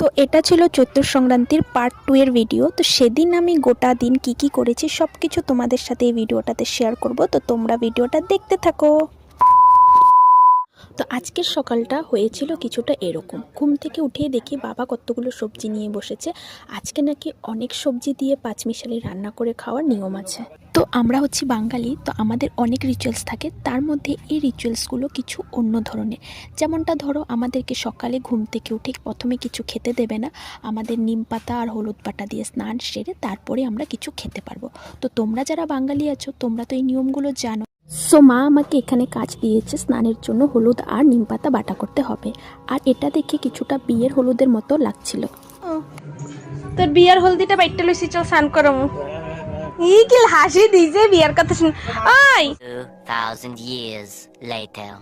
তো এটা ছিল চৈত্র সংক্রান্তির পার্ট টু এর ভিডিও তো সেদিন আমি গোটা দিন কি কি করেছি সব কিছু তোমাদের সাথে এই ভিডিওটাতে শেয়ার করব। তো তোমরা ভিডিওটা দেখতে থাকো। তো আজকের সকালটা হয়েছিল কিছুটা এরকম। ঘুম থেকে উঠে দেখি বাবা কতগুলো সবজি নিয়ে বসেছে। আজকে নাকি অনেক সবজি দিয়ে পাঁচমিশালি রান্না করে খাওয়ার নিয়ম আছে। তো আমরা হচ্ছি বাঙালি, তো আমাদের অনেক রিচুয়ালস থাকে। তার মধ্যে এই রিচুয়ালসগুলো কিছু অন্য ধরনের। যেমনটা ধরো, আমাদেরকে সকালে ঘুম থেকে উঠে প্রথমে কিছু খেতে দেবে না। আমাদের নিম পাতা আর হলুদ পাতা দিয়ে স্নান সেরে তারপরে আমরা কিছু খেতে পারব। তো তোমরা যারা বাঙালি আছো, তোমরা তো এই নিয়মগুলো জানো। সো মা আমাকে এখানে কাজ দিয়েছে স্নানের জন্য হলুদ আর নিম পাতা বাটা করতে হবে। আর এটা দেখে কিছুটা বিয়ের হলুদের মতো লাগছিল। তোর বিয়ের হলদিটা বাইটটা লইছি চল স্নান করম ই কি হাসি দিছে বিয়ার কথা শুন আই 2,000 years later.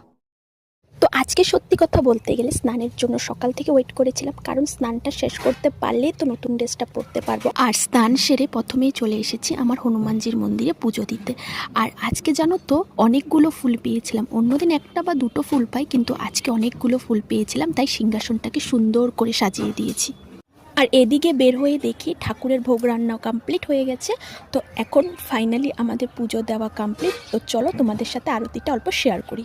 তো আজকে সত্যি কথা বলতে গেলে স্নানের জন্য সকাল থেকে ওয়েট করেছিলাম, কারণ স্নানটা শেষ করতে পারলেই তো নতুন ড্রেসটা পরতে পারব। আর স্নান সেরে প্রথমেই চলে এসেছি আমার হনুমানজির মন্দিরে পুজো দিতে। আর আজকে জানো তো, অনেকগুলো ফুল পেয়েছিলাম। অন্যদিন একটা বা দুটো ফুল পাই, কিন্তু আজকে অনেকগুলো ফুল পেয়েছিলাম, তাই সিংহাসনটাকে সুন্দর করে সাজিয়ে দিয়েছি। আর এদিকে বের হয়ে দেখি ঠাকুরের ভোগ রান্না কমপ্লিট হয়ে গেছে। তো এখন ফাইনালি আমাদের পুজো দেওয়া কমপ্লিট তো চলো তোমাদের সাথে আরতিটা অল্প শেয়ার করি।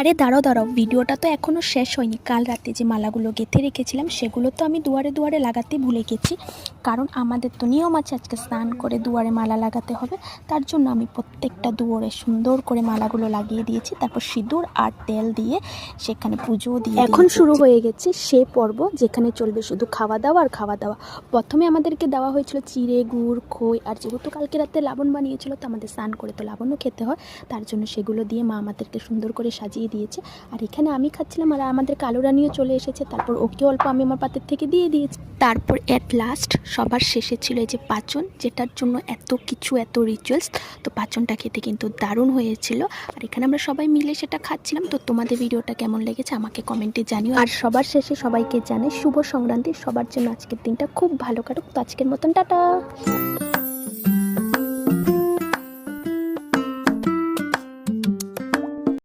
আরে দাঁড়াও দাঁড়াও, ভিডিওটা তো এখনও শেষ হয়নি। কাল রাতে যে মালাগুলো গেঁথে রেখেছিলাম, সেগুলো তো আমি দুয়ারে দুয়ারে লাগাতে ভুলে গেছি। কারণ আমাদের তো নিয়ম আছে, আজকে স্নান করে দুয়ারে মালা লাগাতে হবে। তার জন্য আমি প্রত্যেকটা দুয়ারে সুন্দর করে মালাগুলো লাগিয়ে দিয়েছি। তারপর সিঁদুর আর তেল দিয়ে সেখানে পুজো দিয়ে এখন শুরু হয়ে গেছে সে পর্ব, যেখানে চলবে শুধু খাওয়া দাওয়া আর খাওয়া দাওয়া। প্রথমে আমাদেরকে দেওয়া হয়েছিল চিড়ে, গুড়, খই, আর যেহেতু কালকে রাতে লাবণ বানিয়েছিল, তো আমাদের স্নান করে তো লাবণও খেতে হয়। তার জন্য সেগুলো দিয়ে মা আমাদেরকে সুন্দর করে সাজিয়ে দিয়েছে। আর এখানে আমি খাচ্ছিলাম আর আমাদের কালো রানিও চলে এসেছে, তারপর ওকে অল্প আমি আমার পাতের থেকে দিয়ে দিয়েছি। তারপর অ্যাট লাস্ট সবার শেষে ছিল এই যে পাচন, যেটার জন্য এত কিছু, এত রিচুয়ালস তো পাচনটা খেতে কিন্তু দারুণ হয়েছিল। আর এখানে আমরা সবাই মিলে সেটা খাচ্ছিলাম। তো তোমাদের ভিডিওটা কেমন লেগেছে আমাকে কমেন্টে জানিও। আর সবার শেষে সবাইকে জানাই শুভ সংক্রান্তি। সবার জন্য আজকের দিনটা খুব ভালো কাটুক। তো আজকের মতন টাটা।